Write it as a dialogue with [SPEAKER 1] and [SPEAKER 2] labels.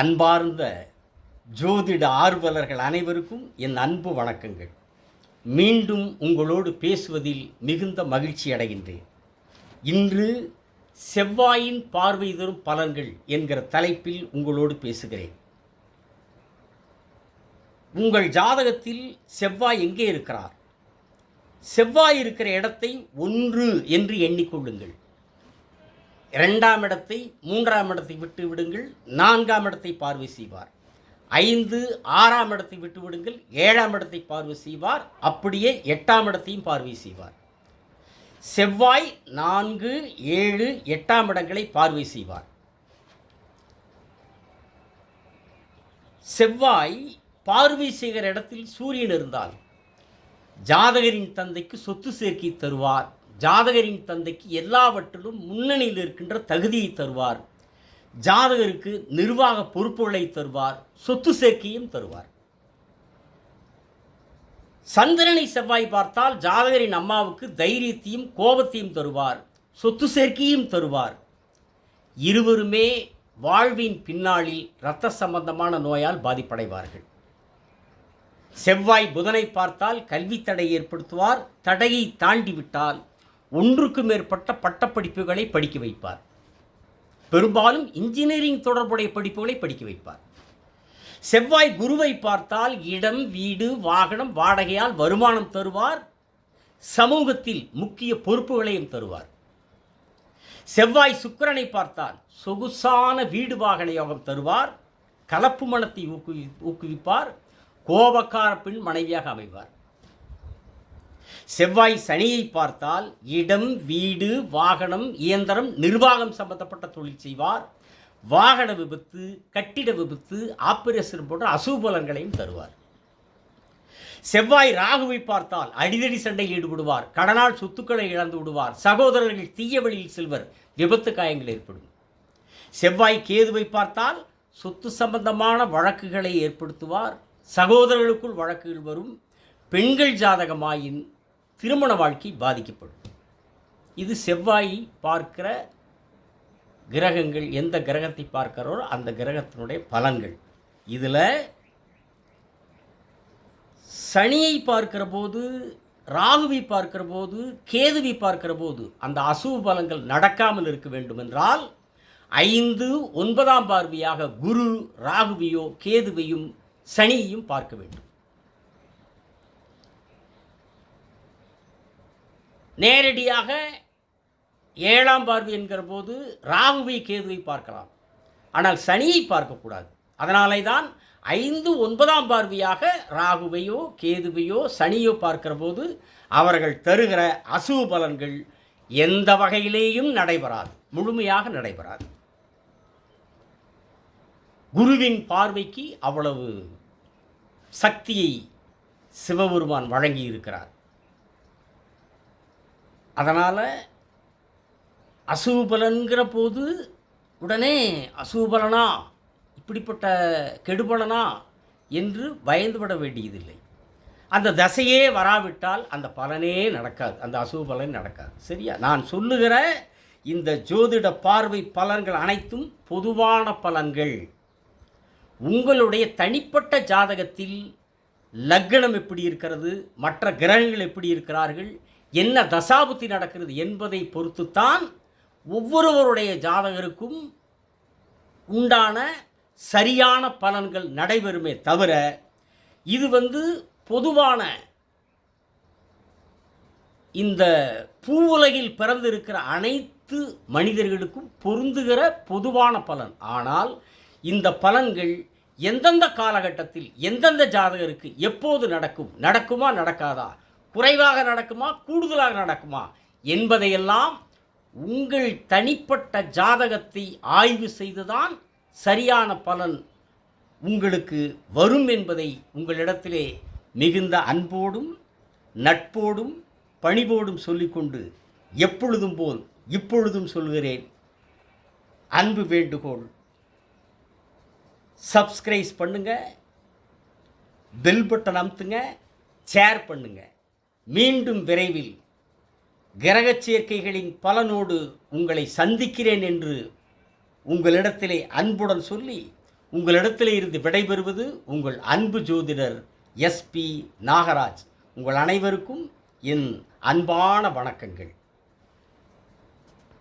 [SPEAKER 1] அன்பார்ந்த ஜோதிட ஆர்வலர்கள் அனைவருக்கும் என் அன்பு வணக்கங்கள். மீண்டும் உங்களோடு பேசுவதில் மிகுந்த மகிழ்ச்சி அடைகின்றேன். இன்று செவ்வாயின் பார்வை தரும் பலன்கள் என்கிற தலைப்பில் உங்களோடு பேசுகிறேன். உங்கள் ஜாதகத்தில் செவ்வாய் எங்கே இருக்கிறார்? செவ்வாய் இருக்கிற இடத்தை ஒன்று என்று எண்ணிக்கொள்ளுங்கள். இரண்டாம் இடத்தை மூன்றாம் இடத்தை விட்டு விடுங்கள் நான்காம் இடத்தை பார்வை செய்வார். ஐந்து ஆறாம் இடத்தை விட்டு விடுங்கள் ஏழாம் இடத்தை பார்வை செய்வார் அப்படியே எட்டாம் இடத்தையும் பார்வை செய்வார். செவ்வாய் நான்கு ஏழு எட்டாம் இடங்களை பார்வை செய்வார். செவ்வாய் பார்வை செய்கிற இடத்தில் சூரியன் இருந்தால் ஜாதகரின் தந்தைக்கு சொத்து சேர்க்கை தருவார். ஜாதகரின் தந்தைக்கு எல்லாவற்றிலும் முன்னணியில் இருக்கின்ற தகுதியை தருவார். ஜாதகருக்கு நிர்வாக பொறுப்புகளை தருவார். சொத்து சேர்க்கையும் தருவார். சந்திரனை செவ்வாய் பார்த்தால் ஜாதகரின் அம்மாவுக்கு தைரியத்தையும் கோபத்தையும் தருவார். சொத்து சேர்க்கையும் தருவார். இருவருமே வாழ்வின் பின்னாளில் இரத்த சம்பந்தமான நோயால் பாதிப்படைவார்கள். செவ்வாய் புதனை பார்த்தால் கல்வி தடை ஏற்படுத்துவார். தடையை தாண்டிவிட்டால் ஒன்றுக்கு மேற்பட்ட பட்டப்படிப்புகளை படிக்க வைப்பார். பெரும்பாலும் இன்ஜினியரிங் தொடர்புடைய படிப்புகளை படிக்க வைப்பார். செவ்வாய் குருவை பார்த்தால் இடம் வீடு வாகனம் வாடகையால் வருமானம் தருவார். சமூகத்தில் முக்கிய பொறுப்புகளையும் தருவார். செவ்வாய் சுக்கிரனை பார்த்தால் சொகுசான வீடு வாகன யோகம் தருவார். கலப்பு மனத்தை ஊக்குவி ஊக்குவிப்பார். கோபக்கார பெண் மனைவியாக அமைவார். செவ்வாய் சனியை பார்த்தால் இடம் வீடு வாகனம் இயந்திரம் நிர்வாகம் சம்பந்தப்பட்ட தொழில் செய்வார். வாகன விபத்து கட்டிட விபத்து ஆபரேஷன் போன்ற அசுபலன்களையும் தருவார். செவ்வாய் ராகுவை பார்த்தால் அடிதடி சண்டையில் ஈடுபடுவார் கடனால் சொத்துக்களை இழந்து விடுவார் சகோதரர்கள் தீய வழியில் செல்வர் விபத்து காயங்கள் ஏற்படும். செவ்வாய் கேதுவை பார்த்தால் சொத்து சம்பந்தமான வழக்குகளை ஏற்படுத்துவார் சகோதரர்களுக்குள் வழக்குகள் வரும் பெண்கள் ஜாதகமாயின் திருமண வாழ்க்கை பாதிக்கப்படும். இது செவ்வாய் பார்க்கிற கிரகங்கள் எந்த கிரகத்தை பார்க்கிறோ அந்த கிரகத்தினுடைய பலன்கள். இதில் சனியை பார்க்கிற போது ராகுவை பார்க்கிற போது கேதுவை பார்க்கிற போது அந்த அசுவ பலங்கள் நடக்காமல் இருக்க வேண்டுமென்றால் ஐந்து ஒன்பதாம் பார்வையாக குரு ராகுவையோ கேதுவையும் சனியையும் பார்க்க வேண்டும். நேரடியாக ஏழாம் பார்வை என்கிற போது ராகுவை கேதுவை பார்க்கலாம். ஆனால் சனியை பார்க்கக்கூடாது. அதனாலே தான் ஐந்து ஒன்பதாம் பார்வையாக ராகுவையோ கேதுவையோ சனியோ பார்க்கிற போது அவர்கள் தருகிற அசுவ பலன்கள் எந்த வகையிலேயும் நடைபெறாது. முழுமையாக நடைபெறாது. குருவின் பார்வைக்கு அவ்வளவு சக்தியை சிவபெருமான் வழங்கி இருக்கிறார் அதனால் அசுபலன்கிற போது உடனே அசுபலனா இப்படிப்பட்ட கெடுபலனா என்று பயந்துவிட வேண்டியதில்லை. அந்த தசையே வராவிட்டால் அந்த பலனே நடக்காது அந்த அசுபலன் நடக்காது. சரியா? நான் சொல்லுகிற இந்த ஜோதிட பார்வை பலன்கள் அனைத்தும் பொதுவான பலன்கள். உங்களுடைய தனிப்பட்ட ஜாதகத்தில் லக்னம் எப்படி இருக்கிறது? மற்ற கிரகங்கள் எப்படி இருக்கிறார்கள்? என்ன தசாபுத்தி நடக்கிறது என்பதை பொறுத்துத்தான் ஒவ்வொருவருடைய ஜாதகருக்கும் உண்டான சரியான பலன்கள் நடைபெறுமே தவிர இது வந்து பொதுவான இந்த பூவுலகில் பிறந்திருக்கிற அனைத்து மனிதர்களுக்கும் பொருந்துகிற பொதுவான பலன். ஆனால் இந்த பலன்கள் எந்தெந்த காலகட்டத்தில் எந்தெந்த ஜாதகருக்கு எப்போது நடக்கும் நடக்குமா நடக்காதா குறைவாக நடக்குமா கூடுதலாக நடக்குமா என்பதையெல்லாம் உங்கள் தனிப்பட்ட ஜாதகத்தை ஆய்வு செய்துதான் சரியான பலன் உங்களுக்கு வரும் என்பதை உங்களிடத்திலே மிகுந்த அன்போடும் நட்போடும் பணிவோடும் சொல்லிக்கொண்டு எப்பொழுதும் போல் இப்பொழுதும் சொல்கிறேன் அன்பு வேண்டுகோள். சப்ஸ்கிரைஸ் பண்ணுங்கள் பெல் பட்டன் அமுத்துங்க. ஷேர் பண்ணுங்கள் மீண்டும் விரைவில் கிரகச் சேர்க்கைகளின் பலனோடு உங்களை சந்திக்கிறேன் என்று உங்களிடத்திலே அன்புடன் சொல்லி உங்களிடத்தில் இருந்து விடைபெறுவது உங்கள் அன்பு ஜோதிடர் எஸ்பி நாகராஜ். உங்கள் அனைவருக்கும் என் அன்பான வணக்கங்கள்.